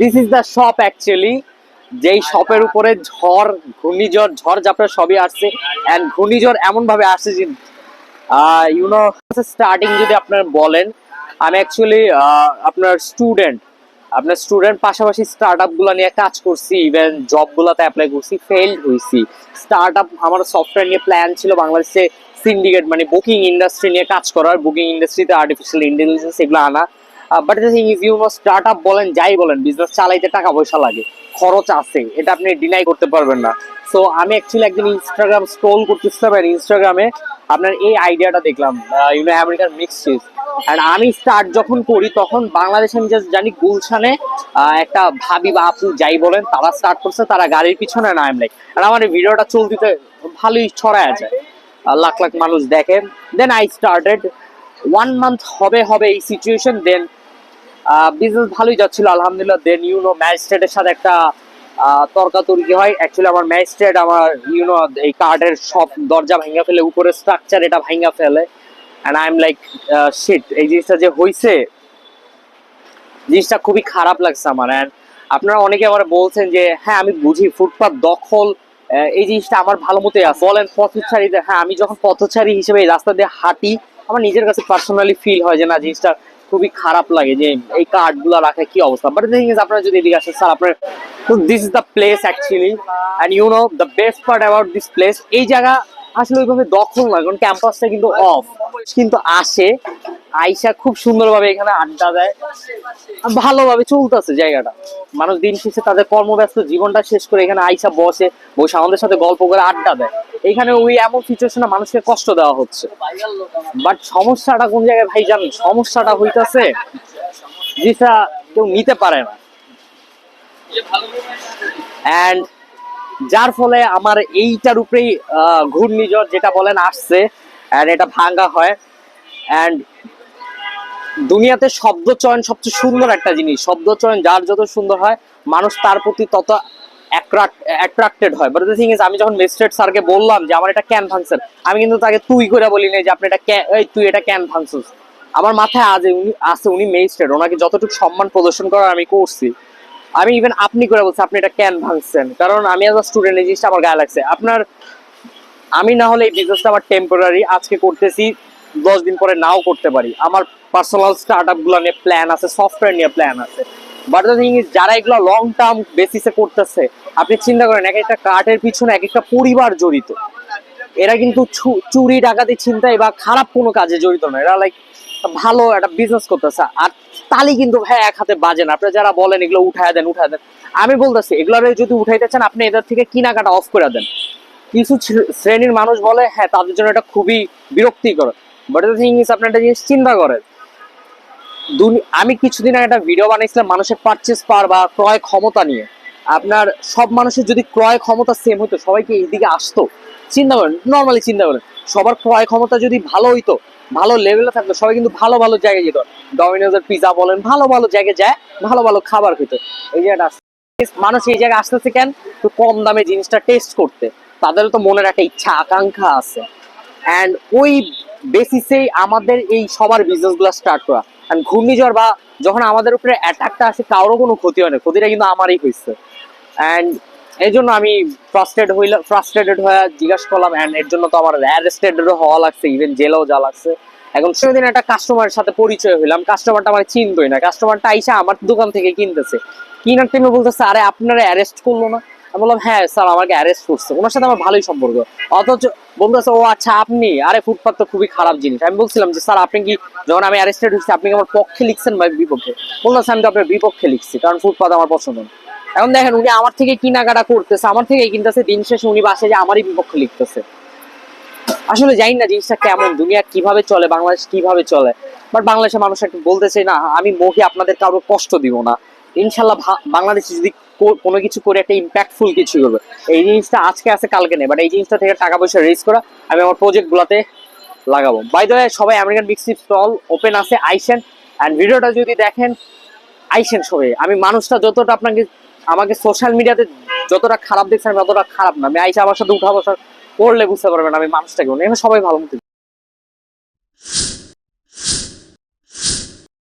This is the shop actually যেই শপের উপরে ঝড়, ঘূর্ণিঝড়, ঝড় ঝাপটা সবই আসছে। অ্যান্ড ঘূর্ণিঝড় এমন ভাবে আসছে যে ইউনো স্টার্টিং যদি আপনার বলেন, আমি অ্যাকচুয়ালি আপনার স্টুডেন্ট আপনার স্টুডেন্ট পাশাপাশি স্টার্ট আপগুলো নিয়ে কাজ করছি ইভেন জব গুলাতে অ্যাপ্লাই করছি ফেল্ড হয়েছি স্টার্ট আপ আমার সফটওয়্যার নিয়ে প্ল্যান ছিল বাংলাদেশে সিন্ডিকেট মানে বুকিং ইন্ডাস্ট্রি নিয়ে কাজ করার বুকিং ইন্ডাস্ট্রিতে আর্টিফিশিয়াল ইন্টেলিজেন্স এগুলো আনা। But is you start up বলেন, যাই বলেন বিজনেস চালাইতে টাকা পয়সা লাগে, খরচ আছে, এটা আপনি ডিনাই করতে পারবেন না। সো আমি অ্যাকচুয়ালি একদিন ইনস্টাগ্রাম স্ক্রোল করতেছিলাম আর ইনস্টাগ্রামে আপনার এই আইডিয়াটা দেখলাম you know American mix cheese and আমি স্টার্ট যখন করি, তখন বাংলাদেশে আমি জাস্ট জানি গুলশানে একটা ভাবি বা আপু যাই বলেন, তারা স্টার্ট করছে, তারা গাড়ির পিছনে না আমি লাইক আর আমার ভিডিওটা চলতিতে ভালোই ছড়ায় যায়। লাখ লাখ মানুষ দেখে then I started one month হবে হবে এই সিচুয়েশন দেন বিজনেস ভালোই যাচ্ছিল, আলহামদুলিল্লাহ দেন ইউনো ম্যাজিস্ট্রেটের সাথে একটা তর্কাতর্কি হয়। অ্যাকচুয়ালি আমার ম্যাজিস্ট্রেট আমার ইউনো এই কার্ডের সব দরজা ভাঙা ফেলে উপরে স্ট্রাকচার এটা ভাঙা ফেলে। And I am like shit এই জিনিসটা যে হইছে, জিনিসটা খুবই খারাপ লাগছে আমার। অ্যান্ড আপনারা অনেকে আমার বলছেন যে হ্যাঁ আমি বুঝি, ফুটপাত দখল এই জিনিসটা আমার ভালো মতোই আছে। বলেন পথচারীতে হ্যাঁ আমি যখন পথচারী হিসেবে এই রাস্তা দিয়ে হাঁটি, আমার নিজের কাছে পার্সোনালি ফিল হয় যে, না, জিনিসটা খুবই খারাপ লাগে যে এই কার্ডগুলো রাখা কি অবস্থা? বাট থিং ইজ আপনারা যদি এদিকে আসেন স্যার আপনার this is the place actually and you know the best part about this place এই জায়গা আসলে ওইভাবে দখল নয় কারণ ক্যাম্পাসটা কিন্তু অফ কিন্তু আসে আইসা খুব সুন্দরভাবে এখানে আড্ডা দেয়। ভালোভাবে চলতেছে জায়গাটা। মানুষ দিন শেষে তাদের কর্মব্যস্ত জীবনটা শেষ করে এখানে আইসা বসে বসে আমাদের সাথে গল্প করে আড্ডা দেয়। এখানে ওই এমন সিচুয়েশনে মানুষকে কষ্ট দেওয়া হচ্ছে। বাট সমস্যাটা কোন জায়গায় ভাই জানেন? সমস্যাটা হইতাছে যেটা কেউ নিতে পারে না। অ্যান্ড যার ফলে আমার এইটার উপরেই ঘূর্ণিঝড় যেটা বলেন আসছে অ্যান্ড এটা ভাঙ্গা হয়। অ্যান্ড দুনিয়াতে শব্দ চয়ন সবচেয়ে সুন্দর একটা জিনিস। শব্দ চয়ন যার যত সুন্দর হয়, মানুষ তার প্রতি তত অ্যাট্রাক্টেড হয়। বাট দ্য থিং ইজ আমি যখন মেস্টেড স্যারকে বললাম যে, আমার এটা ক্যান ভাঙছে, আমি কিন্তু তাকে তুই করে বলি নাই যে, আপনি এটা এই তুই এটা ক্যান ভাঙছিস। আমার মাথায় আজ উনি, আছে উনি মেস্টেড ওনাকে যতটুকু সম্মান প্রদর্শন করার আমি করছি। আমি ইভেন আপনি করে বলছি, আপনি এটা ক্যান ভাঙছেন। কারণ আমি এজ আ স্টুডেন্ট এই জিনিসটা আমার গায়ে লাগছে। আপনার, আমি না হলে এই বিজনেসটা আমার টেম্পোরারি আজকে করতেছি দশ দিন পরে নাও করতে পারি। আমার পার্সোনাল স্টার্ট আপগুলো নিয়ে প্ল্যান আছে সফটওয়্যার নিয়ে প্ল্যান আছে। বাট দ্য থিং যারা এগুলো লং টার্ম বেসিসে করতেছে, আপনি চিন্তা করেন, এক একটা কার্টের পিছনে এক একটা পরিবার জড়িত। এরা কিন্তু চুরি, ডাকাতি চিন্তায় বা খারাপ কোনো কাজে জড়িত না। এরা লাইক ভালো একটা বিজনেস করতেছে। আর তালি কিন্তু ভাই এক হাতে বাজে না। আপনারা যারা বলেন, এগুলো উঠায় দেন উঠায় দেন। আমি বলতেছি এগুলো যদি উঠাইতে চান, আপনি এদের থেকে কেনাকাটা অফ করে দেন। কিছু শ্রেণির মানুষ বলে হ্যাঁ তাদের জন্য এটা খুবই বিরক্তিকর। বাট দ্য থিং ইজ আপনি একটা জিনিস চিন্তা করেন। আমি কিছুদিন আগে একটা ভিডিও বানিয়েছিলাম, মানুষের পারচেস পাওয়ার বা ক্রয় ক্ষমতা নিয়ে। আপনার সব মানুষের যদি ক্রয় ক্ষমতা সেম হতো সবাইকে এইদিকে আসতো। চিন্তা করেন নর্মালি চিন্তা করেন। সবার ক্রয় ক্ষমতা যদি ভালো হইতো, ভালো লেভেলে থাকতো, সবাই কিন্তু ভালো ভালো জায়গায় যেত। ডমিনোজের পিজা বলেন, ভালো ভালো জায়গায় যায়, ভালো ভালো খাবার খেত। এই জায়গাটা মানুষ এই জায়গায় আসতেছে কেন? একটু কম দামে জিনিসটা টেস্ট করতে। তাদেরও তো মনের একটা ইচ্ছা, আকাঙ্ক্ষা আছে। অ্যান্ড ওই আমাদের এই সবার বিজনেসগুলো স্টার্ট করা। অ্যান্ড ঘূর্ণিঝড় বা যখন আমাদের উপরে অ্যাটাকটা আসে কারোর কোনো ক্ষতি হয় না। ক্ষতিটা কিন্তু আমারই হয়েছে অ্যান্ড জন্য আমি ফ্রাস্ট্রেটেড হইলাম ফ্রাস্ট্রেটেড হয়ে জিজ্ঞাসা করলাম অ্যান্ড এর জন্য তো আমার অ্যারেস্টেডও হওয়া লাগছে ইভেন জেলেও যা লাগছে। এখন সেদিন একটা কাস্টমারের সাথে পরিচয় হইলাম। কাস্টমারটা আমার চিনতোই না। কাস্টমারটা আইসা আমার দোকান থেকে কিনতেছে। কিনার টাইমে বলতেছে, আরে, আপনারা অ্যারেস্ট করল না। আমি বললাম হ্যাঁ স্যার, আমাকে অ্যারেস্ট করছে। ওনার সাথে আমার ভালোই সম্পর্ক। অথচ বন্ধু আছে, ও আচ্ছা আপনি? আরে, ফুটপাত তো খুবই খারাপ জিনিস। আমি বলছিলাম যে, স্যার, আপনি কি যখন আমি অ্যারেস্টেড হচ্ছি আপনি কি আমার পক্ষে লিখছেন বা বিপক্ষে? বলতেছে আমি তো আপনার বিপক্ষে লিখছি, কারণ ফুটপাত আমার পছন্দ এখন দেখেন, উনি আমার থেকে কিনাকাটা করতেছে, আমার থেকে কিনতেছে। দিন শেষে উনি বাসে যে আমারই বিপক্ষে লিখতেছে। আসলে জানি না জিনিসটা কেমন, দুনিয়া কীভাবে চলে, বাংলাদেশ কীভাবে চলে। বাট বাংলাদেশের মানুষ একটু বলতেছে, না, আমি মহি আপনাদের কারও কষ্ট দিব না। ইনশাল্লাহ বাংলাদেশে যদি কোনো কিছু করে একটা ইম্প্যাক্টফুল কিছু করবে। এই জিনিসটা আজকে আছে, কালকে নেই। বাট এই জিনিসটা থেকে টাকা পয়সা রেজ করা, আমি আমার প্রজেক্ট গুলাতে লাগাবো। বাই দ্য সবাই আমেরিকান বিক্সিপ স্টল ওপেন আছে, আইসেন। অ্যান্ড ভিডিওটা যদি দেখেন, আইসেন সবাই। আমি মানুষটা যতটা আপনাকে, আমাকে সোশ্যাল মিডিয়াতে যতটা খারাপ দেখছেন ততটা খারাপ না। আমি আইসা আমার সাথে উঠা বসা করলে বুঝতে পারবেন আমি মানুষটাকে সবাই ভালো মতো